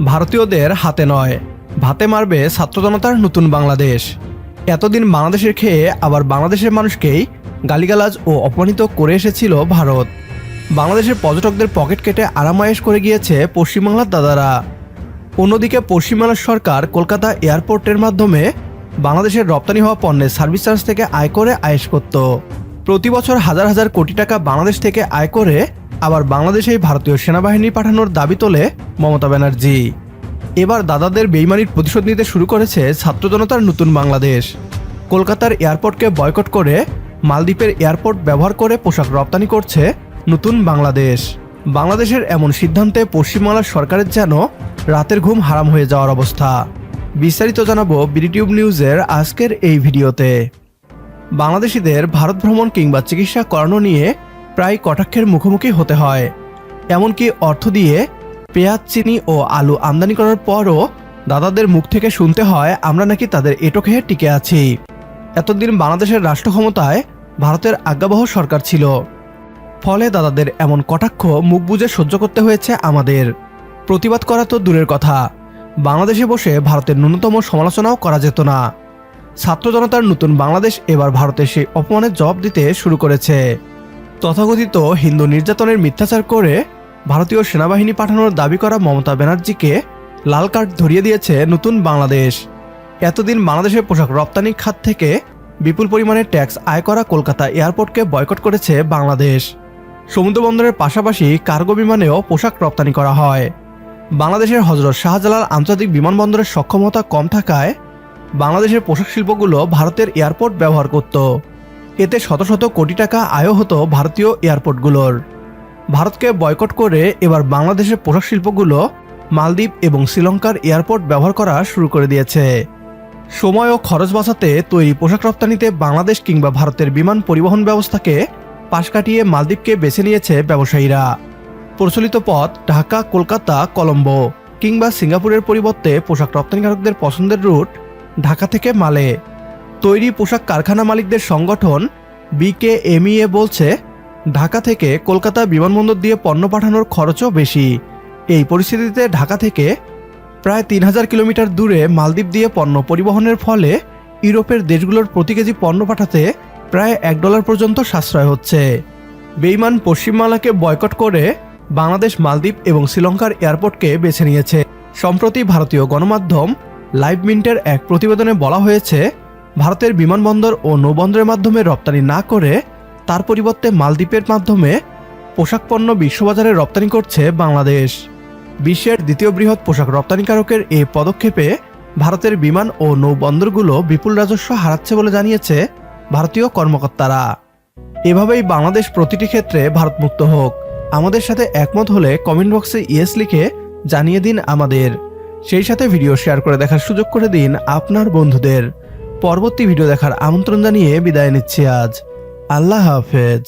ভারতীয়দের হাতে নয়। ভাতে মারবে ছাত্র জনতার নতুন বাংলাদেশ। এতদিন বাংলাদেশের খেয়ে আবার বাংলাদেশের মানুষকেই গালিগালাজ ও অপমানিত করে এসেছিল ভারত। বাংলাদেশের পর্যটকদের পকেট কেটে আরামায়েশ করে গিয়েছে পশ্চিমবাংলার দাদারা। অন্যদিকে পশ্চিমবাংলার সরকার কলকাতা এয়ারপোর্টের মাধ্যমে বাংলাদেশের রপ্তানি হওয়া পণ্যের সার্ভিস চার্জ থেকে আয় করে আয়েশ করত। প্রতি বছর হাজার হাজার কোটি টাকা বাংলাদেশ থেকে আয় করে আবার বাংলাদেশেই ভারতীয় সেনাবাহিনী পাঠানোর দাবি তোলে মমতা ব্যানার্জি। এবার দাদাদের বেইমানির প্রতিশোধ নিতে শুরু করেছে ছাত্র জনতার নতুন বাংলাদেশ। কলকাতার এয়ারপোর্টকে বয়কট করে মালদ্বীপের এয়ারপোর্ট ব্যবহার করে পোশাক রপ্তানি করছে নতুন বাংলাদেশ। বাংলাদেশের এমন সিদ্ধান্তে পশ্চিমবাংলার সরকারের যেন রাতের ঘুম হারাম হয়ে যাওয়ার অবস্থা। বিস্তারিত জানাব বিডিটিউব নিউজের আজকের এই ভিডিওতে। বাংলাদেশিদের ভারত ভ্রমণ কিংবা চিকিৎসা করানো নিয়ে প্রায় কটাক্ষের মুখোমুখি হতে হয়। এমনকি অর্থ দিয়ে পেঁয়াজ, চিনি ও আলু আমদানি করার পরও দাদাদের মুখ থেকে শুনতে হয়, আমরা নাকি তাদের এটো খেয়ে টিকে আছি। এতদিন বাংলাদেশের রাষ্ট্র ক্ষমতায় ভারতের আজ্ঞাবহ সরকার ছিল। ফলে দাদাদের এমন কটাক্ষ মুখ বুজে সহ্য করতে হয়েছে আমাদের। প্রতিবাদ করা তো দূরের কথা। বাংলাদেশে বসে ভারতের ন্যূনতম সমালোচনাও করা যেত না। ছাত্র জনতার নতুন বাংলাদেশ এবার ভারতের সেই অপমানের জবাব দিতে শুরু করেছে। তথাকথিত হিন্দু নির্যাতনের মিথ্যাচার করে ভারতীয় সেনাবাহিনী পাঠানোর দাবি করা মমতা ব্যানার্জিকে লাল কার্ড ধরিয়ে দিয়েছে নতুন বাংলাদেশ। এতদিন বাংলাদেশের পোশাক রপ্তানি খাত থেকে বিপুল পরিমাণে ট্যাক্স আয় করা কলকাতা এয়ারপোর্টকে বয়কট করেছে বাংলাদেশ। সমুদ্র বন্দরের পাশাপাশি কার্গো বিমানেও পোশাক রপ্তানি করা হয়। বাংলাদেশের হজরত শাহজালাল আন্তর্জাতিক বিমানবন্দরের সক্ষমতা কম থাকায় বাংলাদেশের পোশাক শিল্পগুলো ভারতের এয়ারপোর্ট ব্যবহার করত। এতে শত শত কোটি টাকা আয়ও হতো ভারতীয় এয়ারপোর্টগুলোর। ভারতকে বয়কট করে এবার বাংলাদেশের পোশাক শিল্পগুলো মালদ্বীপ এবং শ্রীলঙ্কার এয়ারপোর্ট ব্যবহার করা শুরু করে দিয়েছে। সময় ও খরচ বাঁচাতে তৈরি পোশাক রপ্তানিতে বাংলাদেশ কিংবা ভারতের বিমান পরিবহন ব্যবস্থাকে পাশ কাটিয়ে মালদ্বীপকে বেছে নিয়েছে ব্যবসায়ীরা। প্রচলিত পথ ঢাকা, কলকাতা, কলম্বো কিংবা সিঙ্গাপুরের পরিবর্তে পোশাক রপ্তানিকারকদের পছন্দের রুট ঢাকা থেকে মালে। তৈরি পোশাক কারখানা মালিকদের সংগঠন বিকেএমইএ বলছে, ঢাকা থেকে কলকাতা বিমানবন্দর দিয়ে পণ্য পাঠানোর খরচও বেশি। এই পরিস্থিতিতে ঢাকা থেকে প্রায় তিন হাজার কিলোমিটার দূরে মালদ্বীপ দিয়ে পণ্য পরিবহনের ফলে ইউরোপের দেশগুলোর প্রতি কেজি পণ্য পাঠাতে প্রায় এক ডলার পর্যন্ত সাশ্রয় হচ্ছে। বেইমান পশ্চিমবাংলাকে বয়কট করে বাংলাদেশ মালদ্বীপ এবং শ্রীলঙ্কার এয়ারপোর্টকে বেছে নিয়েছে। সম্প্রতি ভারতীয় গণমাধ্যম লাইভ মিন্টের এক প্রতিবেদনে বলা হয়েছে ভারতের বিমানবন্দর ও নৌবন্দরের মাধ্যমে রপ্তানি না করে তার পরিবর্তে মালদ্বীপের মাধ্যমে পোশাক পণ্য বিশ্ববাজারে রপ্তানি করছে বাংলাদেশ। বিশ্বের দ্বিতীয় বৃহৎ পোশাক রপ্তানিকারকের এই পদক্ষেপে ভারতের বিমান ও নৌবন্দরগুলো বিপুল রাজস্ব হারাচ্ছে বলে জানিয়েছে ভারতীয় কর্মকর্তারা। এভাবেই বাংলাদেশ প্রতিটি ক্ষেত্রে ভারতমুক্ত হোক। আমাদের সাথে একমত হলে কমেন্ট বক্সে ইয়েস লিখে জানিয়ে দিন আমাদের। সেই সাথে ভিডিও শেয়ার করে দেখার সুযোগ করে দিন আপনার বন্ধুদের। পরবর্তী ভিডিও দেখার আমন্ত্রণ জানিয়ে বিদায় নিচ্ছি আজ। আল্লাহ হাফেজ।